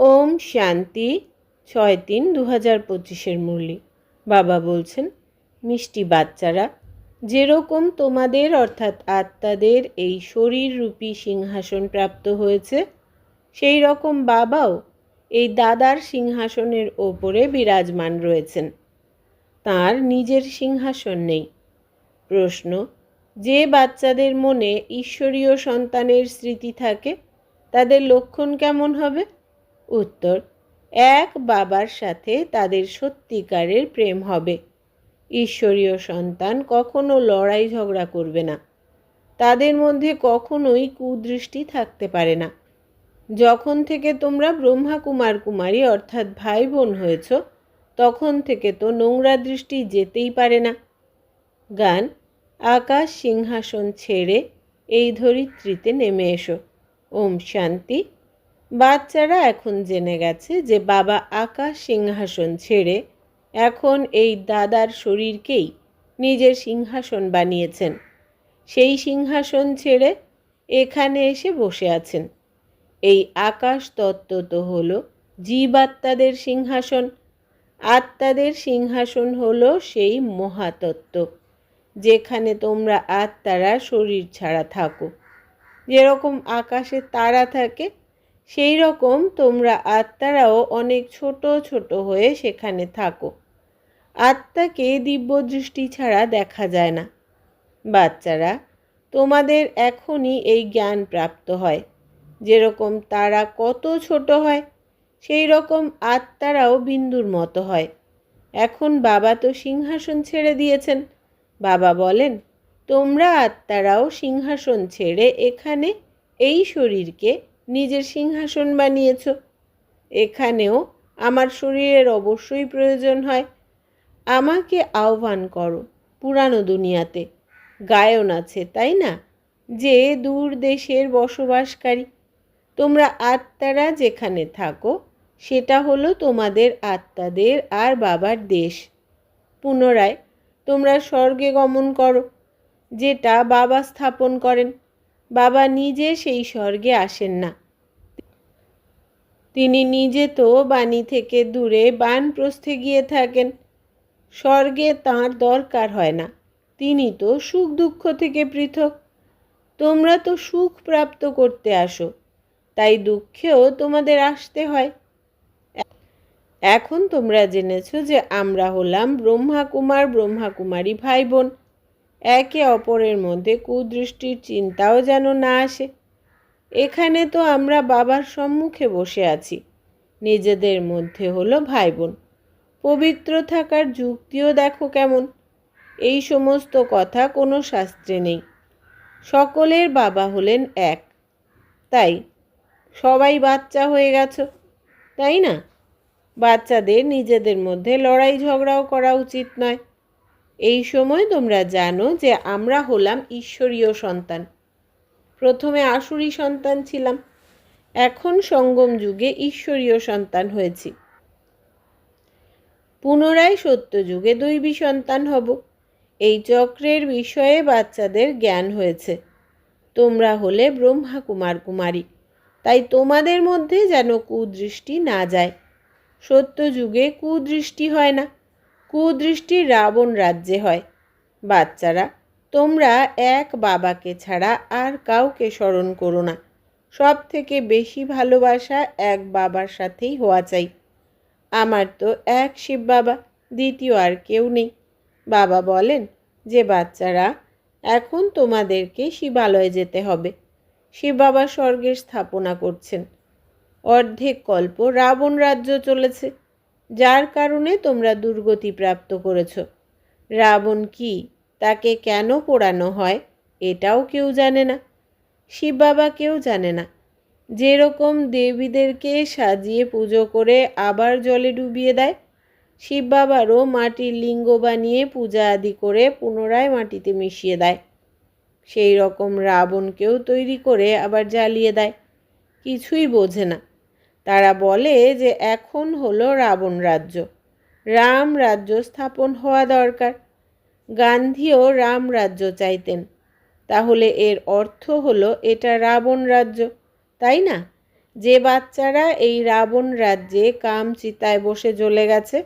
ওম শান্তি ছয় তিন দু হাজার পঁচিশের মুরলি। বাবা বলছেন, মিষ্টি বাচ্চারা, যেরকম তোমাদের অর্থাৎ আত্মাদের এই শরীররূপী সিংহাসন প্রাপ্ত হয়েছে সেই রকম বাবাও এই দাদার সিংহাসনের ওপরে বিরাজমান রয়েছেন। তার নিজের সিংহাসন নেই। প্রশ্ন, যে বাচ্চাদের মনে ঈশ্বরীয় সন্তানের স্মৃতি থাকে, তাদের লক্ষণ কেমন হবে? উত্তর, এক বাবার সাথে তাদের সত্যিকারের প্রেম হবে। ঈশ্বরীয় সন্তান কখনো লড়াই ঝগড়া করবে না। তাদের মধ্যে কখনোই কুদৃষ্টি থাকতে পারে না। যখন থেকে তোমরা ব্রহ্মা কুমার কুমারী অর্থাৎ ভাই বোন হয়েছ, তখন থেকে তো নোংরা দৃষ্টি যেতেই পারে না। গান, আকাশ সিংহাসন ছেড়ে এই ধরিত্রীতে নেমে এসো। ওম শান্তি। বাচ্চারা এখন জেনে গেছে যে বাবা আকাশ সিংহাসন ছেড়ে এখন এই দাদার শরীরকেই নিজের সিংহাসন বানিয়েছেন। সেই সিংহাসন ছেড়ে এখানে এসে বসে আছেন। এই আকাশ তত্ত্ব তো হল জীবাত্মাদের সিংহাসন। আত্মাদের সিংহাসন হলো সেই মহাতত্ত্ব, যেখানে তোমরা আত্মারা শরীর ছাড়া থাকো। যেরকম আকাশে তারা থাকে সেই রকম তোমরা আত্মারাও অনেক ছোট ছোট হয়ে সেখানে থাকো। আত্মাকে দিব্য দৃষ্টি ছাড়া দেখা যায় না। বাচ্চারা, তোমাদের এখনই এই জ্ঞান প্রাপ্ত হয়। যেরকম তারা কত ছোট হয়, সেই রকম আত্মারাও বিন্দুর মতো হয়। এখন বাবা তো সিংহাসন ছেড়ে দিয়েছেন। বাবা বলেন, তোমরা আত্মারাও সিংহাসন ছেড়ে এখানে এই শরীরকে নিজের সিংহাসন বানিয়েছ। এখানেও আমার শরীরের অবশ্যই প্রয়োজন হয়। আমাকে আহ্বান করো পুরানো দুনিয়াতে। গায়ন আছে, তাই না? যে দূর দেশের বসবাসকারী। তোমরা আত্মারা যেখানে থাকো, সেটা হলো তোমাদের আত্মাদের আর বাবার দেশ। পুনরায় তোমরা স্বর্গে গমন করো, যেটা বাবা স্থাপন করেন। বাবা নিজে সেই স্বর্গে আসেন না। তিনি নিজে তো বাণী থেকে দূরে বানপ্রস্থে গিয়ে থাকেন। স্বর্গে তাঁর দরকার হয় না। তিনি তো সুখ দুঃখ থেকে পৃথক। তোমরা তো সুখ প্রাপ্ত করতে আসো। তাই দুঃখেও তোমাদের আসতে হয়। এখন তোমরা জেনেছ যে আমরা হলাম ব্রহ্মাকুমার ব্রহ্মাকুমারী ব্রহ্মা ভাই বোন একে অপরের মধ্যে কুদৃষ্টির চিন্তাও যেন না আসে। এখানে তো আমরা বাবার সম্মুখে বসে আছি। নিজেদের মধ্যে হলো ভাই বোন পবিত্র থাকার যুক্তিও দেখো কেমন। এই সমস্ত কথা কোনো শাস্ত্রে নেই। সকলের বাবা হলেন এক। তাই সবাই বাচ্চা হয়ে গেছ, তাই না? বাচ্চাদের নিজেদের মধ্যে লড়াই ঝগড়াও করা উচিত নয়। এই সময় তোমরা জানো যে আমরা হলাম ঈশ্বরীয় সন্তান। প্রথমে আসুরি সন্তান ছিলাম। এখন সঙ্গম যুগে ঈশ্বরীয় সন্তান হয়েছি। পুনরায় সত্য যুগে দৈবী সন্তান হব। এই চক্রের বিষয়ে বাচ্চাদের জ্ঞান হয়েছে। তোমরা হলে ব্রহ্মা কুমার কুমারী। তাই তোমাদের মধ্যে যেন কুদৃষ্টি না যায়। সত্য যুগে কুদৃষ্টি হয় না। কুদৃষ্টি রাবণ রাজ্যে হয়। বাচ্চারা তোমরা এক বাবাকে ছাড়া আর কাউকে স্মরণ করো না। সব থেকে বেশি ভালোবাসা এক বাবার সাথেই হওয়া চাই। আমার তো এক শিব বাবা, দ্বিতীয় আর কেউ নেই। বাবা বলেন, যে বাচ্চারা, এখন তোমাদেরকে শিবালয়ে যেতে হবে। শিব বাবা স্বর্গের স্থাপনা করছেন। অর্ধেক কল্প রাবণ রাজ্য চলেছে। যার কারণে তোমরা দুর্গতি প্রাপ্ত করেছ। রাবণ কি তাকে কেন পোড়ানো হয় এটাও কেউ জানে না। শিব বাবা কেউ জানে না। যেরকম দেবীদেরকে সাজিয়ে পুজো করে আবার জলে ডুবিয়ে দেয়, শিব বাবারও মাটির লিঙ্গ বানিয়ে পূজা আদি করে পুনরায় মাটিতে মিশিয়ে দেয়। সেই রকম রাবণকেও তৈরি করে আবার জ্বালিয়ে দেয়। কিছুই বোঝে না। তারা বলে যে এখন হলো রাবণ রাজ্য। রাম রাজ্য স্থাপন হওয়া দরকার। গান্ধীও রাম রাজ্য চাইতেন। তাহলে এর অর্থ হলো, এটা রাবণ রাজ্য, তাই না? যে বাচ্চারা এই রাবণ রাজ্যে কাম চিতায় বসে জ্বলে গেছে,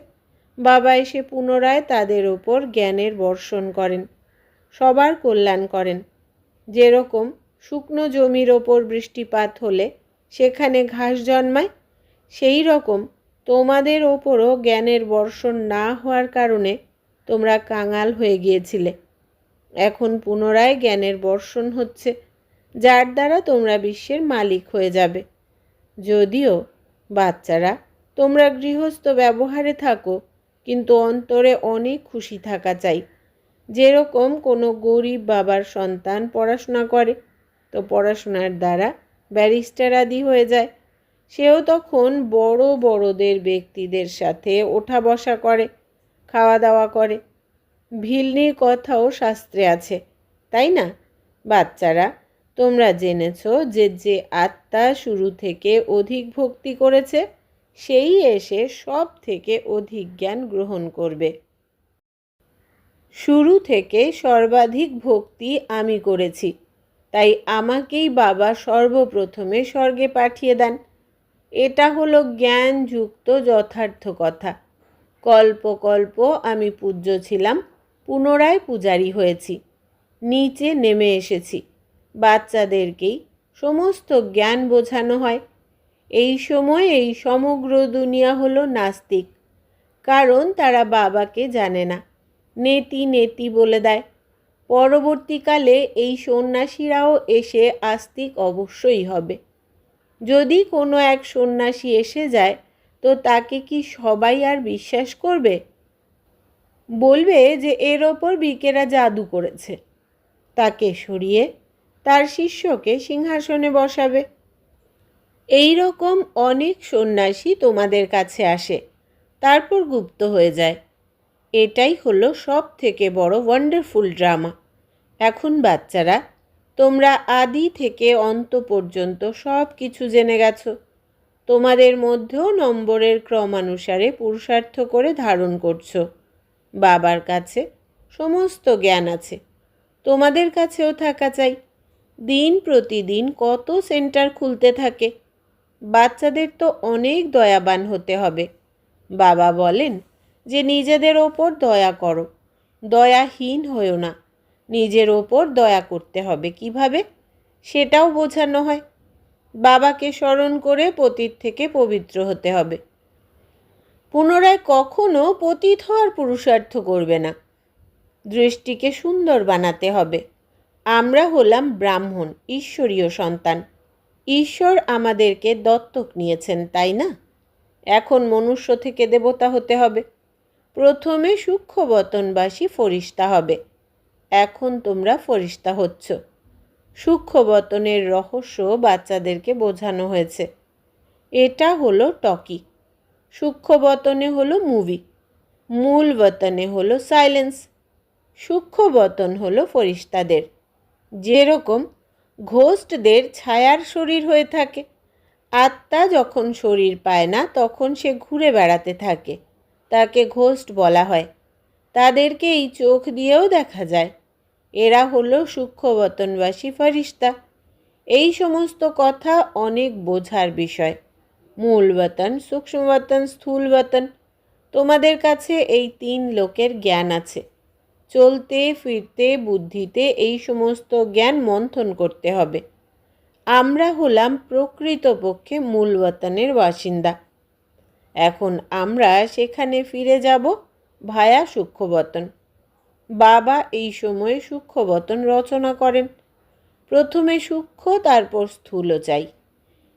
বাবা এসে পুনরায় তাদের ওপর জ্ঞানের বর্ষণ করেন, সবার কল্যাণ করেন। যেরকম শুকনো জমির ওপর বৃষ্টিপাত হলে সেখানে ঘাস জন্মায়, সেই রকম তোমাদের ওপরও জ্ঞানের বর্ষণ না হওয়ার কারণে তোমরা কাঙাল হয়ে গিয়েছিলে। এখন পুনরায় জ্ঞানের বর্ষণ হচ্ছে, যার দ্বারা তোমরা বিশ্বের মালিক হয়ে যাবে। যদিও বাচ্চারা, তোমরা গৃহস্থ ব্যবহারে থাকো, কিন্তু অন্তরে অনেক খুশি থাকা চাই। যেরকম কোনো গরিব বাবার সন্তান পড়াশোনা করে, তো পড়াশোনার দ্বারা ব্যারিস্টার আদি হয়ে যায়। সেও তখন বড় বড়দের ব্যক্তিদের সাথে ওঠা বসা করে। খাওয়া দাওয়া করে ভিলনির কথাও শাস্ত্রে আছে, তাই না? বাচ্চারা, তোমরা জেনেছ যে যে আত্মা শুরু থেকে অধিক ভক্তি করেছে, সেই এসে সব থেকে অধিক জ্ঞান গ্রহণ করবে। শুরু থেকে সর্বাধিক ভক্তি আমি করেছি, তাই আমাকেই বাবা সর্বপ্রথমে স্বর্গে পাঠিয়ে দেন। এটা হলো জ্ঞানযুক্ত যথার্থ কথা। কল্প কল্প আমি পূজ্য ছিলাম, পুনরায় পূজারি হয়েছি, নিচে নেমে এসেছি। বাচ্চাদেরকেই সমস্ত জ্ঞান বোঝানো হয়। এই সময় এই সমগ্র দুনিয়া হলো নাস্তিক, কারণ তারা বাবাকে জানে না, নেতি নেতি বলে দেয়। পরবর্তীকালে এই সন্ন্যাসীরাও এসে আস্তিক অবশ্যই হবে। যদি কোনো এক সন্ন্যাসী এসে যায় তো তাকে কি সবাই আর বিশ্বাস করবে? বলবে যে এর ওপর বিকেরা জাদু করেছে। তাকে সরিয়ে তার শিষ্যকে সিংহাসনে বসাবে। এই রকম অনেক সন্ন্যাসী তোমাদের কাছে আসে, তারপর গুপ্ত হয়ে যায়। এটাই হলো সব থেকে বড় ওয়ান্ডারফুল ড্রামা এখন বাচ্চারা, তোমরা আদি থেকে অন্ত পর্যন্ত সব কিছু জেনে গেছো। তোমাদের মধ্যেও নম্বরের ক্রমানুসারে পুরুষার্থ করে ধারণ করছ। বাবার কাছে সমস্ত জ্ঞান আছে। তোমাদের কাছেও থাকা চাই। দিন প্রতিদিন কত সেন্টার খুলতে থাকে। বাচ্চাদের তো অনেক দয়াবান হতে হবে। বাবা বলেন যে নিজেদের ওপর দয়া করো। দয়াহীন হয়েও না। নিজের ওপর দয়া করতে হবে কীভাবে? সেটাও বোঝানো হয়। বাবাকে স্মরণ করে পতীত থেকে পবিত্র হতে হবে। পুনরায় কখনো পতীত হওয়ার পুরুষার্থ করবে না। দৃষ্টিকে সুন্দর বানাতে হবে। আমরা হলাম ব্রাহ্মণ, ঈশ্বরীয় সন্তান। ঈশ্বর আমাদেরকে দত্তক নিয়েছেন, তাই না? এখন মনুষ্য থেকে দেবতা হতে হবে। প্রথমে সূক্ষ্মবতনবাসী ফরিস্তা হবে। এখন তোমরা ফরিস্তা হচ্ছ। সূক্ষ্মবতনের রহস্য বাচ্চাদেরকে বোঝানো হয়েছে। এটা হলো টকি। সূক্ষ্মবতনে হলো মুভি। মূল বতনে হলো সাইলেন্স। সূক্ষ্মবতন হলো ফরিস্তাদের। যেরকম ঘোস্টদের ছায়ার শরীর হয়ে থাকে। আত্মা যখন শরীর পায় না, তখন সে ঘুরে বেড়াতে থাকে। তাকে ঘোস্ট বলা হয়। তাদেরকে এই চোখ দিয়েও দেখা যায়। এরা হলো সূক্ষ্মবতনবাসী ফরিস্তা এই সমস্ত কথা অনেক বোঝার বিষয়। মূল বতন সূক্ষ্ম বতন স্থূল বতন তোমাদের কাছে এই তিন লোকের জ্ঞান আছে। চলতে, ফিরতে, বুদ্ধিতে এই সমস্ত জ্ঞান মন্থন করতে হবে। আমরা হলাম প্রকৃতপক্ষে মূল বতনের বাসিন্দা। এখন আমরা সেখানে ফিরে যাব ভায়া সূক্ষ্মবতন বাবা এই সময়ে সূক্ষ্মবতন রচনা করেন। প্রথমে সূক্ষ্ম, তারপর স্থূল চাই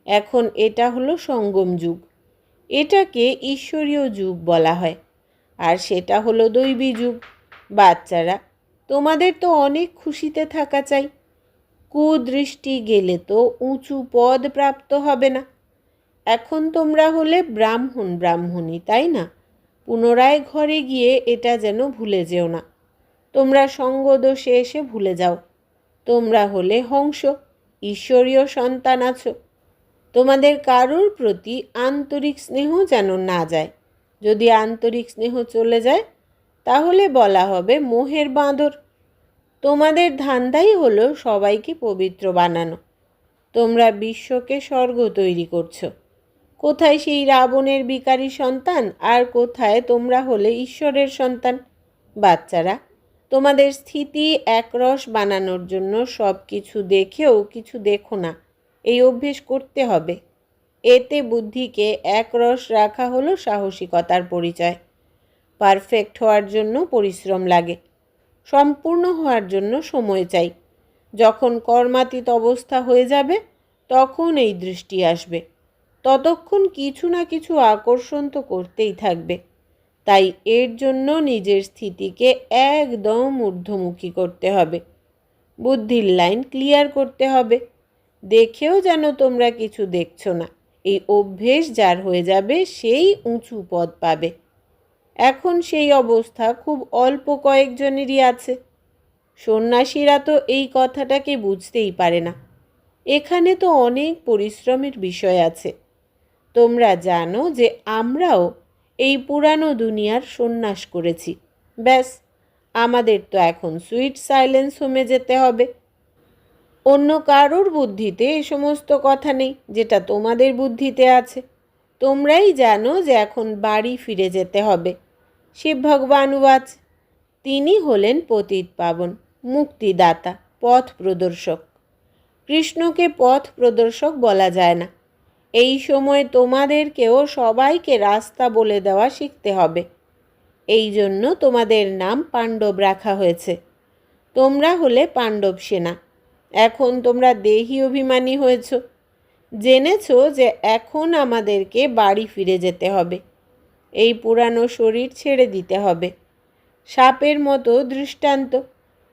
এখন এটা হলো সঙ্গম যুগ। এটাকে ঈশ্বরীয় যুগ বলা হয়। আর সেটা হলো দৈবী যুগ। বাচ্চারা, তোমাদের তো অনেক খুশিতে থাকা চাই। কুদৃষ্টি গেলে তো উঁচু পদ প্রাপ্ত হবে না। এখন তোমরা হলে ব্রাহ্মণ ব্রাহ্মণী, তাই না? পুনরায় ঘরে গিয়ে এটা যেন ভুলে যেও না। তোমরা সঙ্গদোষে এসে ভুলে যাও। তোমরা হলে হংস ঈশ্বরীয় সন্তান আছো। তোমাদের কারুর প্রতি আন্তরিক স্নেহ যেন না যায়। যদি আন্তরিক স্নেহ চলে যায়, তাহলে বলা হবে মোহের বাঁদর। তোমাদের ধান্দাই হলো সবাইকে পবিত্র বানানো। তোমরা বিশ্বকে স্বর্গ তৈরি করছ। কোথায় সেই রাবণের বিকারী সন্তান, আর কোথায় তোমরা হলে ঈশ্বরের সন্তান? বাচ্চারা তোমাদের স্থিতি একরস বানানোর জন্য সব কিছু দেখেও কিছু দেখো না। এই অভ্যেস করতে হবে। এতে বুদ্ধিকে একরস রাখা হলো সাহসিকতার পরিচয়। পারফেক্ট হওয়ার জন্য পরিশ্রম লাগে। সম্পূর্ণ হওয়ার জন্য সময় চাই। যখন কর্মাতীত অবস্থা হয়ে যাবে, তখন এই দৃষ্টি আসবে। ততক্ষণ কিছু না কিছু আকর্ষণ তো করতেই থাকবে। তাই এর জন্য নিজের স্থিতিকে একদম ঊর্ধ্বমুখী করতে হবে। বুদ্ধির লাইন ক্লিয়ার করতে হবে। দেখেও যেন তোমরা কিছু দেখছ না। এই অভ্যেস যার হয়ে যাবে সেই উঁচু পদ পাবে। এখন সেই অবস্থা খুব অল্প কয়েকজনেরই আছে। সন্ন্যাসীরা তো এই কথাটাকে বুঝতেই পারে না। এখানে তো অনেক পরিশ্রমের বিষয় আছে। তোমরা জানো যে আমরাও এই পুরানো দুনিয়ার সন্ন্যাস করেছি। ব্যাস, আমাদের তো এখন সুইট সাইলেন্স হোমে যেতে হবে। অন্য কারোর বুদ্ধিতে এ সমস্ত কথা নেই, যেটা তোমাদের বুদ্ধিতে আছে। তোমরাই জানো যে এখন বাড়ি ফিরে যেতে হবে। শিব ভগবান উবাচ, তিনি হলেন পতিত পাবন, মুক্তিদাতা, পথ প্রদর্শক। কৃষ্ণকে পথ প্রদর্শক বলা যায় না। এই সময় তোমাদেরকেও সবাইকে রাস্তা বলে দেওয়া শিখতে হবে। এই জন্য তোমাদের নাম পাণ্ডব রাখা হয়েছে। তোমরা হলে পাণ্ডব সেনা। এখন তোমরা দেহি অভিমানী হয়েছ। জেনেছ যে এখন আমাদেরকে বাড়ি ফিরে যেতে হবে। এই পুরানো শরীর ছেড়ে দিতে হবে। সাপের মতো দৃষ্টান্ত,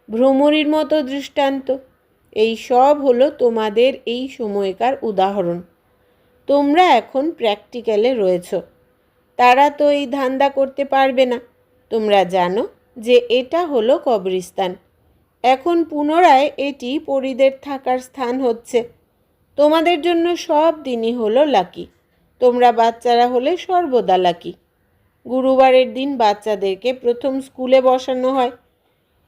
ভ্রমরীর মতো দৃষ্টান্ত, এই সব হলো তোমাদের এই সময়কার উদাহরণ। তোমরা এখন প্র্যাকটিক্যালে রয়েছ। তারা তো এই ধান্দা করতে পারবে না। তোমরা জানো যে এটা হলো কবরিস্তান এখন পুনরায় এটি পরিদের থাকার স্থান হচ্ছে। তোমাদের জন্য সব দিনই হলো লাকি তোমরা বাচ্চারা হলে সর্বদা লাকি গুরুবারের দিন বাচ্চাদেরকে প্রথম স্কুলে বসানো হয়।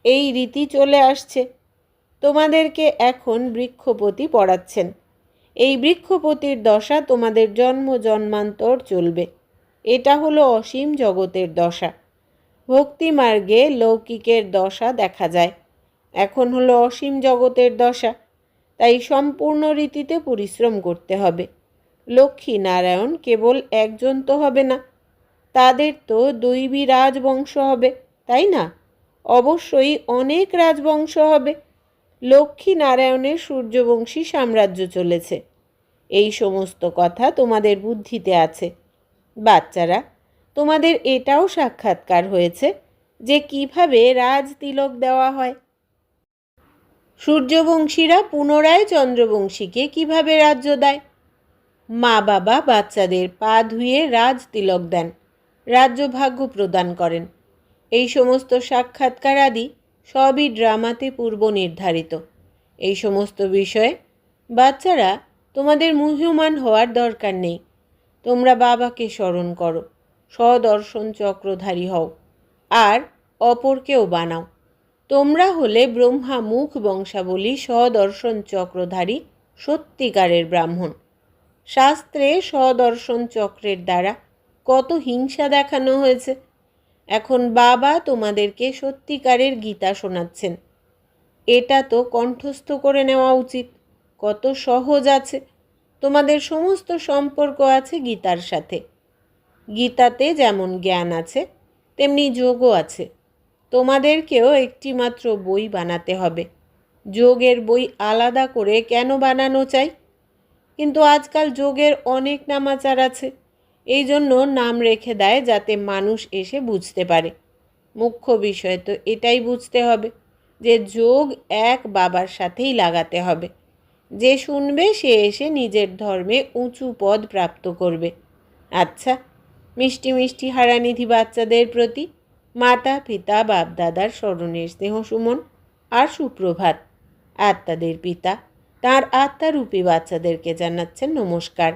এই রীতি চলে আসছে। তোমাদেরকে এখন বৃক্ষপতি পড়াচ্ছেন। এই বৃক্ষপতির দশা তোমাদের জন্ম জন্মান্তর চলবে। এটা হলো অসীম জগতের দশা। ভক্তিমার্গে লৌকিকের দশা দেখা যায়। এখন হলো অসীম জগতের দশা। তাই সম্পূর্ণ রীতিতে পরিশ্রম করতে হবে। লক্ষ্মী নারায়ণ কেবল একজন তো হবে না। তাদের তো দৈবী রাজবংশ হবে, তাই না? অবশ্যই অনেক রাজবংশ হবে। লক্ষ্মী নারায়ণের সূর্যবংশী সাম্রাজ্য চলেছে। এই সমস্ত কথা তোমাদের বুদ্ধিতে আছে। বাচ্চারা, তোমাদের এটাও সাক্ষাৎকার হয়েছে যে কীভাবে রাজ তিলক দেওয়া হয়। সূর্যবংশীরা পুনরায় চন্দ্রবংশীকে কীভাবে রাজ্য দেয়? মা বাবা বাচ্চাদের পা ধুয়ে রাজ তিলক দেন, রাজ্য ভাগ্য প্রদান করেন। এই সমস্ত সাক্ষাৎকার আদি সবই ড্রামাতে পূর্ব নির্ধারিত। এই সমস্ত বিষয়ে বাচ্চারা তোমাদের মুহ্যমান হওয়ার দরকার নেই। তোমরা বাবাকে স্মরণ করো সদর্শন চক্রধারী হও, আর অপরকেও বানাও। তোমরা হলে ব্রহ্মা মুখ বংশাবলী সদর্শন চক্রধারী সত্যিকারের ব্রাহ্মণ। শাস্ত্রে সদর্শন চক্রের দ্বারা কত হিংসা দেখানো হয়েছে। এখন বাবা তোমাদেরকে সত্যিকারের গীতা শোনাচ্ছেন। এটা তো কণ্ঠস্থ করে নেওয়া উচিত। কত সহজ আছে। তোমাদের সমস্ত সম্পর্ক আছে গীতার সাথে। গীতাতে যেমন জ্ঞান আছে, তেমনি যোগও আছে। তোমাদেরকেও একটি মাত্র বই বানাতে হবে। যোগের বই আলাদা করে কেন বানানো চাই? কিন্তু আজকাল যোগের অনেক নামাচার আছে। এই জন্য নাম রেখে দেয় যাতে মানুষ এসে বুঝতে পারে। মুখ্য বিষয় তো এটাই বুঝতে হবে যে যোগ এক বাবার সাথেই লাগাতে হবে। যে শুনবে সে এসে নিজের ধর্মে উঁচু পদ প্রাপ্ত করবে। আচ্ছা মিষ্টি মিষ্টি হারানিধি বাচ্চাদের প্রতি মাতা, পিতা, বাপদাদার স্মরণের স্নেহ সুমন আর সুপ্রভাত আত্মাদের পিতা, তার আত্মারূপী বাচ্চাদেরকে জানাচ্ছেন নমস্কার।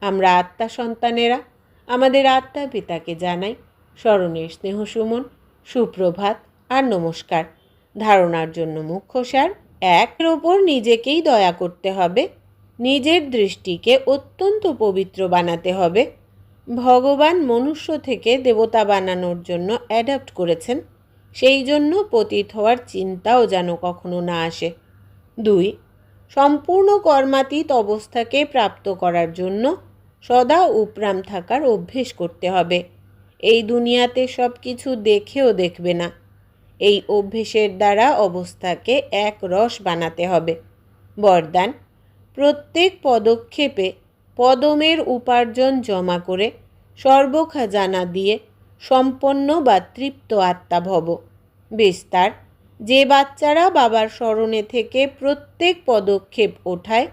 আমরা আত্মা সন্তানেরা, আমাদের আত্মা পিতাকে জানাই। স্মরণের স্নেহ সুমন, সুপ্রভাত আর নমস্কার। ধারণার জন্য মুখ্য সার একের ওপর নিজেকেই দয়া করতে হবে। নিজের দৃষ্টিকে অত্যন্ত পবিত্র বানাতে হবে। ভগবান মনুষ্য থেকে দেবতা বানানোর জন্য অ্যাডাপ্ট করেছেন। সেই জন্য পতিত হওয়ার চিন্তাও যেন কখনো না আসে। দুই, সম্পূর্ণ কর্মাতীত অবস্থাকে প্রাপ্ত করার জন্য সদা উপরাম থাকার অভ্যেস করতে হবে। এই দুনিয়াতে সব কিছু দেখেও দেখবে না। এই অভ্যেসের দ্বারা অবস্থাকে এক রস বানাতে হবে। বরদান, প্রত্যেক পদক্ষেপে পদমের উপার্জন জমা করে সর্বখাজানা দিয়ে সম্পন্ন বা তৃপ্ত আত্মা ভব। বিস্তার, যে বাচ্চারা বাবার স্মরণে থেকে প্রত্যেক পদক্ষেপ ওঠায়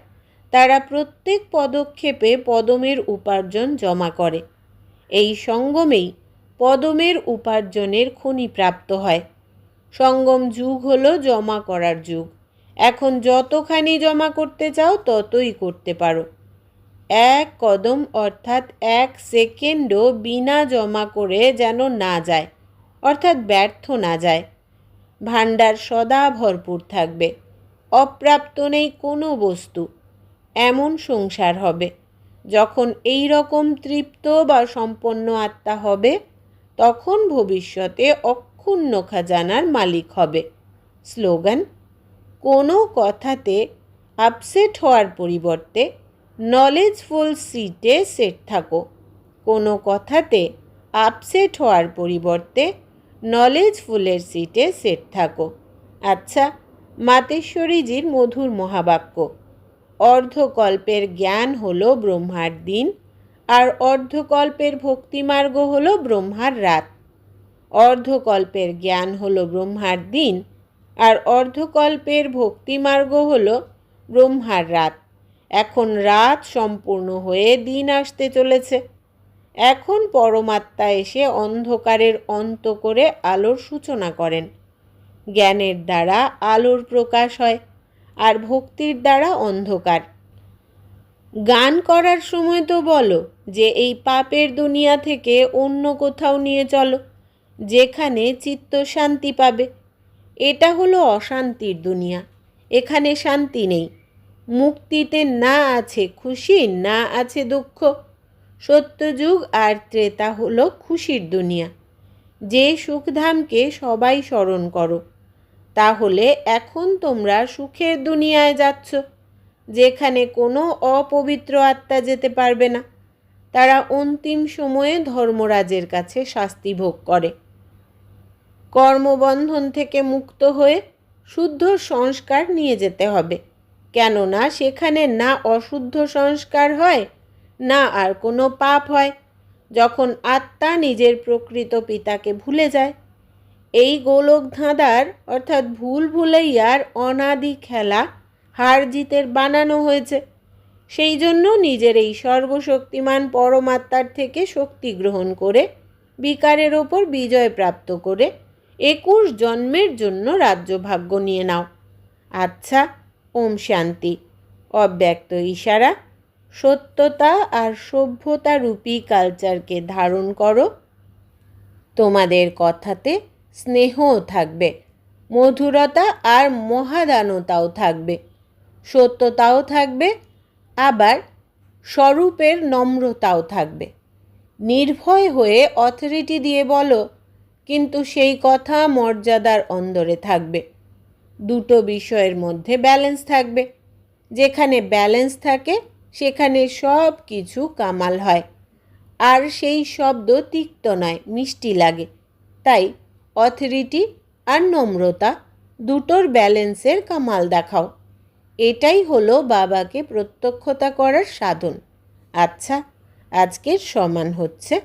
তারা প্রত্যেক পদক্ষেপে পদমের উপার্জন জমা করে। এই সঙ্গমেই পদমের উপার্জনের খনি প্রাপ্ত হয়। সঙ্গম যুগ হলো জমা করার যুগ। এখন যতখানি জমা করতে চাও ততই করতে পারো। এক কদম অর্থাৎ এক সেকেন্ডও বিনা জমা করে যেন না যায়, অর্থাৎ ব্যর্থ না যায়। ভাণ্ডার সদা ভরপুর থাকবে। অপ্রাপ্ত নেই কোনো বস্তু। এমন সংসার হবে। যখন এই রকম তৃপ্ত বা সম্পন্ন আত্মা হবে, তখন ভবিষ্যতে অক্ষুণ্ণ খাজানার মালিক হবে। স্লোগান, কোনো কথাতে আপসেট হওয়ার পরিবর্তে নলেজফুল সিটে সেট থাকো। কোনো কথাতে আপসেট হওয়ার পরিবর্তে নলেজফুলের সিটে সেট থাকো। আচ্ছা মাতেশ্বরীজির মধুর মহাবাক্য। অর্ধকল্পের জ্ঞান হল ব্রহ্মার দিন, আর অর্ধকল্পের ভক্তিমার্গ হল ব্রহ্মার রাত। অর্ধকল্পের জ্ঞান হল ব্রহ্মার দিন, আর অর্ধকল্পের ভক্তিমার্গ হল ব্রহ্মার রাত। এখন রাত সম্পূর্ণ হয়ে দিন আসতে চলেছে। এখন পরমাত্মা এসে অন্ধকারের অন্ত করে আলোর সূচনা করেন। জ্ঞানের দ্বারা আলোর প্রকাশ হয়। আর ভক্তির দ্বারা অন্ধকার। গান করার সময় তো বলো যে এই পাপের দুনিয়া থেকে অন্য কোথাও নিয়ে চলো, যেখানে চিত্ত শান্তি পাবে। এটা হলো অশান্তির দুনিয়া, এখানে শান্তি নেই। মুক্তিতে না আছে খুশি, না আছে দুঃখ। সত্যযুগ আর ত্রেতা হলো খুশির দুনিয়া। যে সুখধামকে সবাই স্মরণ করো। তাহলে এখন তোমরা সুখের দুনিয়ায় যাচ্ছ, যেখানে কোনো অপবিত্র আত্মা যেতে পারবে না। তারা অন্তিম সময়ে ধর্মরাজের কাছে শাস্তি ভোগ করে। কর্মবন্ধন থেকে মুক্ত হয়ে শুদ্ধ সংস্কার নিয়ে যেতে হবে, কেননা সেখানে না অশুদ্ধ সংস্কার হয়, না আর কোনো পাপ হয়, যখন আত্মা নিজের প্রকৃত পিতাকে ভুলে যায়। এই গোলক ধাঁধার অর্থাৎ ভুল ভুলাইয়ার অনাদি খেলা হার জিতের বানানো হয়েছে। সেই জন্য নিজের এই সর্বশক্তিমান পরমাত্মার থেকে শক্তি গ্রহণ করে বিকারের ওপর বিজয় প্রাপ্ত করে একুশ জন্মের জন্য রাজ্যভাগ্য নিয়ে নাও। আচ্ছা ওম শান্তি। অব্যক্ত ইশারা, সত্যতা আর সভ্যতা রূপী কালচারকে ধারণ করো। তোমাদের কথাতে স্নেহও থাকবে, মধুরতা আর মহাদানতাও থাকবে, সত্যতাও থাকবে, আবার স্বরূপের নম্রতাও থাকবে। নির্ভয় হয়ে অথরিটি দিয়ে বলো, কিন্তু সেই কথা মর্যাদার অন্দরে থাকবে। দুটো বিষয়ের মধ্যে ব্যালেন্স থাকবে, যেখানে ব্যালেন্স থাকে, সেখানে সব কিছু কামাল হয়, আর সেই শব্দ তিক্ত নয়, মিষ্টি লাগে, তাই অথরিটি আর নম্রতা দুটোর ব্যালেন্সের কামাল দেখাও। এটাই হলো বাবাকে প্রত্যক্ষতা করার সাধন। আচ্ছা আজকের সমান হচ্ছে।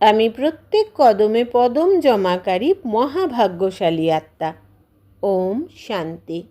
আমি প্রত্যেক কদমে পদম জমাকারী মহাভাগ্যশালী আত্মা। ওম শান্তি।